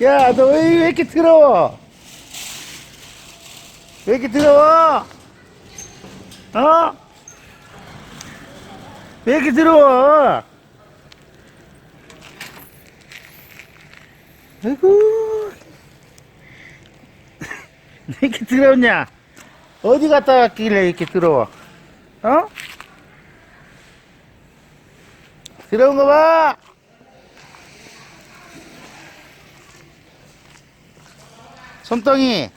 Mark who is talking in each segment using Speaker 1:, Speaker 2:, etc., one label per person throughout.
Speaker 1: 야, 너 왜 이렇게 더러워? 왜 이렇게 더러워? 어? 왜 이렇게 더러워? 아이고. 왜 이렇게 더러웠냐? 어디 갔다 왔길래 이렇게 더러워? 어? 더러운 거 봐! 손덩이!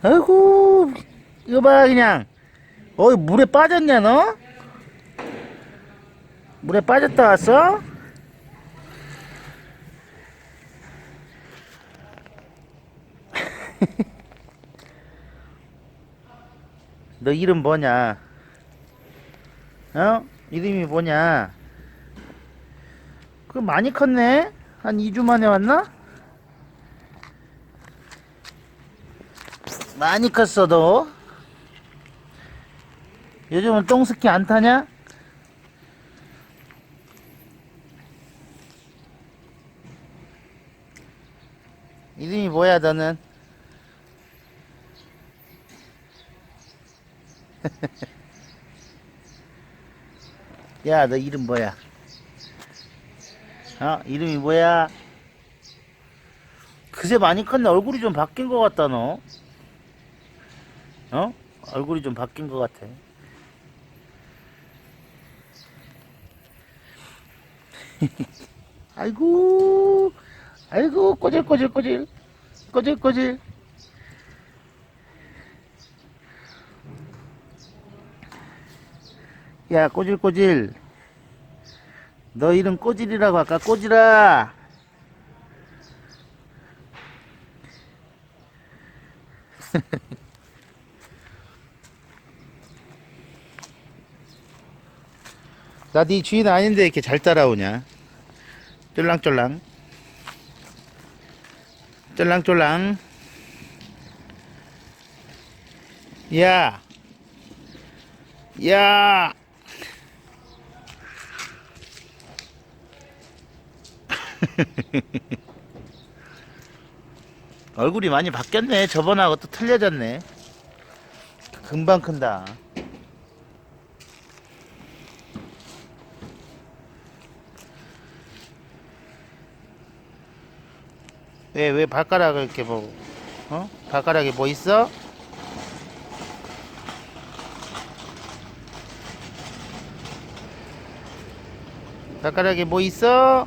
Speaker 1: 아이고, 이거 봐, 그냥. 어이, 물에 빠졌냐, 너? 물에 빠졌다 왔어? 너 이름 뭐냐? 어? 이름이 뭐냐? 그 많이 컸네? 한 2주 만에 왔나? 많이 컸어, 너. 요즘은 똥스키 안 타냐? 이름이 뭐야, 너는? 야, 너 이름 뭐야? 어? 이름이 뭐야? 그새 많이 컸네. 얼굴이 좀 바뀐 것 같다, 너. 어? 얼굴이 좀 바뀐 것 같아. 아이고, 아이고, 꼬질꼬질꼬질. 꼬질꼬질. 야, 꼬질꼬질. 너 이름 꼬질이라고 할까? 꼬질아. 나 네 주인 아닌데 이렇게 잘 따라오냐? 쫄랑쫄랑. 쫄랑쫄랑. 야. 야. 얼굴이 많이 바뀌었네. 저번하고 또 틀려졌네. 금방 큰다. 왜, 왜 발가락을 이렇게 뭐, 어? 발가락에 뭐 있어? 발가락에 뭐 있어?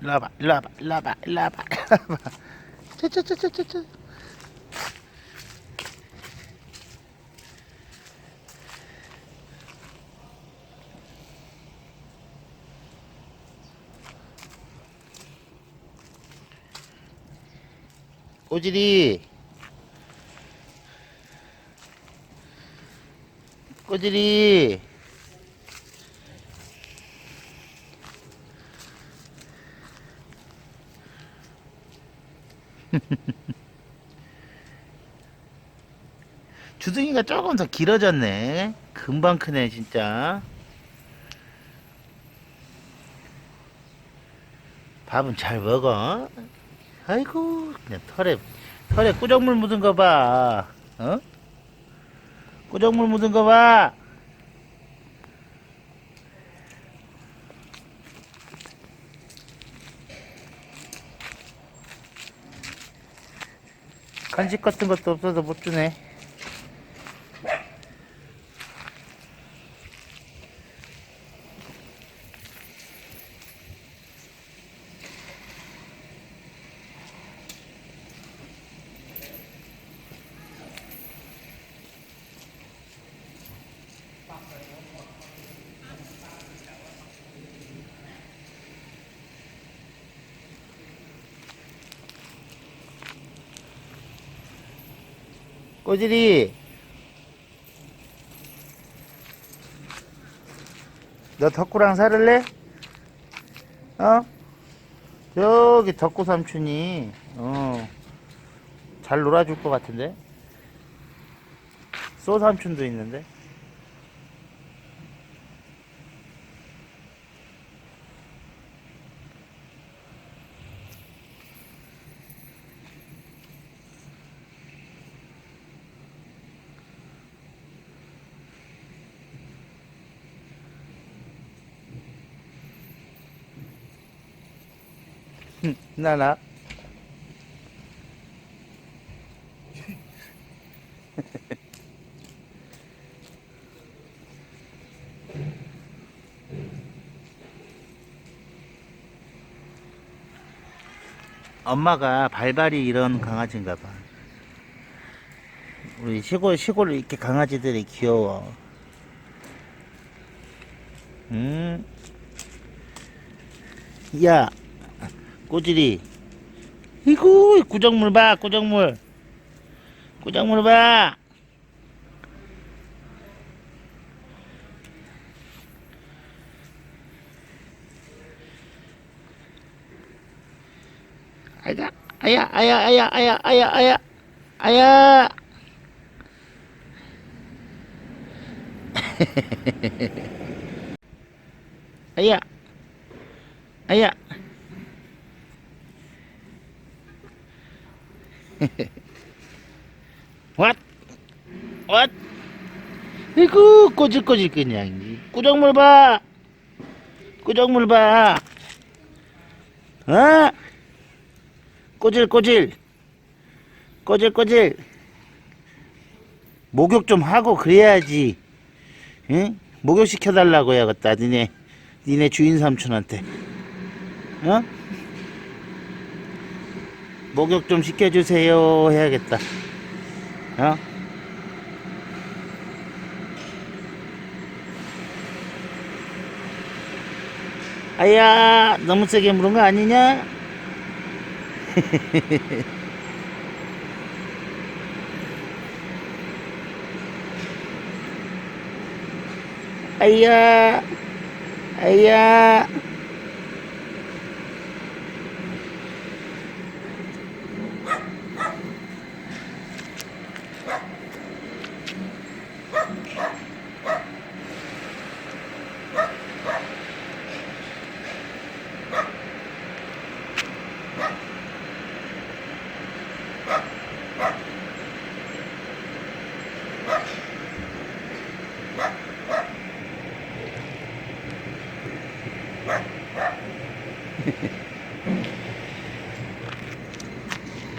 Speaker 1: 일로 와봐, 일로 와봐, 일로 와봐, 일로 와봐, 일로 와봐. 짜짜짜짜짜. 꼬질이 꼬질이 주둥이가 조금 더 길어졌네 금방 크네 진짜 밥은 잘 먹어 아이고 그냥 털에 털에 꾸정물 묻은 거 봐. 어? 꾸정물 묻은 거 봐. 간식 같은 것도 없어서 못 주네. 꼬질이 너 덕구랑 살을래? 어? 저기 덕구 삼촌이 어, 잘 놀아줄 것 같은데? 소 삼촌도 있는데? 나나 엄마가 발발이 이런 강아지인가 봐. 우리 시골 시골 이렇게 강아지들이 귀여워. 음. 야, 꼬질이. 이구 구정물 봐, 구정물. 구정물 봐. 아이가, 아야, 아야, 아야, 아야, 아야, 아야, 아야. 아야, 아야. 왓? 왓? 이구 꼬질꼬질 그냥 꾸정물 봐 꾸정물 봐 어? 꼬질꼬질 꼬질꼬질 목욕 좀 하고 그래야지 응? 목욕 시켜달라고 해야겠다 니네 니네 주인 삼촌한테 어? 목욕 좀 시켜주세요 해야겠다 어? 아야 너무 세게 물은 거 아니냐? 아야 아야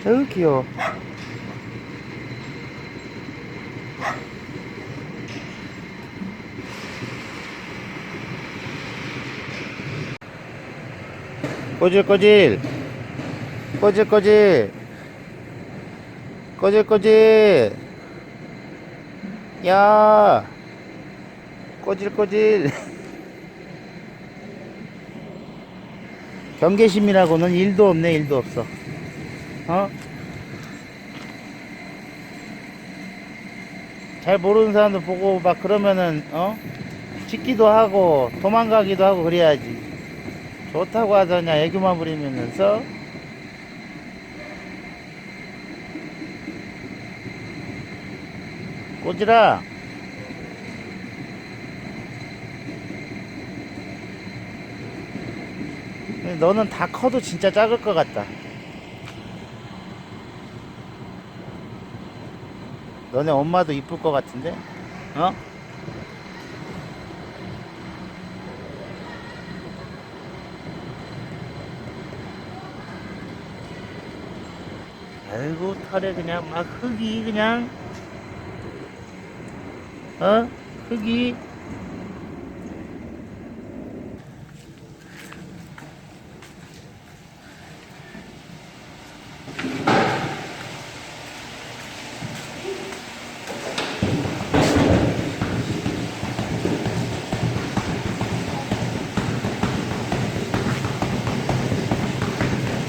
Speaker 1: 아유 귀여워. 꼬질꼬질. 꼬질꼬질. 꼬질꼬질 야 꼬질꼬질 경계심이라고는 일도 없네 일도 없어 어? 잘 모르는 사람들 보고 막 그러면은 어? 짖기도 하고 도망가기도 하고 그래야지 좋다고 하더냐 애교만 부리면서 꼬지라 너는 다 커도 진짜 작을 것 같다 너네 엄마도 이쁠 것 같은데? 어? 아이고 털에 그냥 막 흙이 그냥 어? 흙이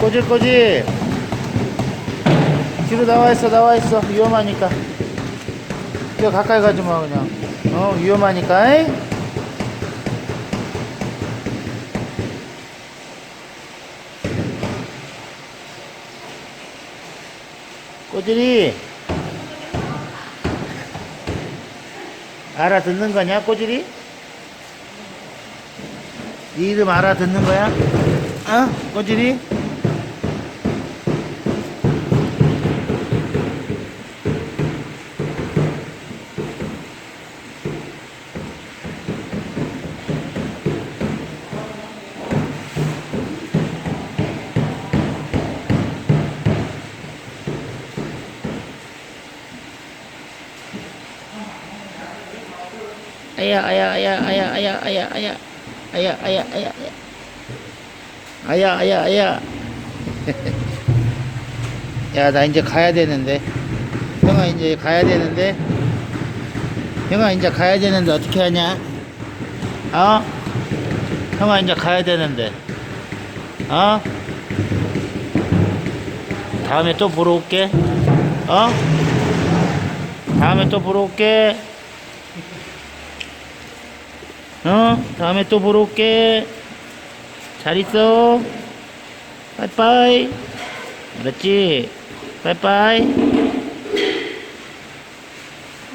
Speaker 1: 꼬질꼬질. 뒤로 나와 있어 나와 있어. 위험하니까 야, 가까이 가지 마 그냥 어 위험하니까 이? 꼬질이 알아듣는 거냐 꼬질이? 네 이름 알아듣는 거야? 어? 꼬질이? 아야 아야 아야 아야 아야 아야 아야 아야 아야 아야 아야 아야 아야 야 나 이제 가야 되는데 형아 이제 가야 되는데 형아 이제 가야 되는데 어떻게 하냐 어 형아 이제 가야 되는데 어 다음에 또 보러 올게 어 다음에 또 보러 올게 어? 다음에 또 보러 올게. 잘 있어. 빠이빠이. 알았지? 빠이빠이.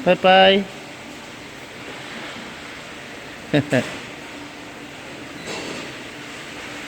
Speaker 1: 빠이빠이.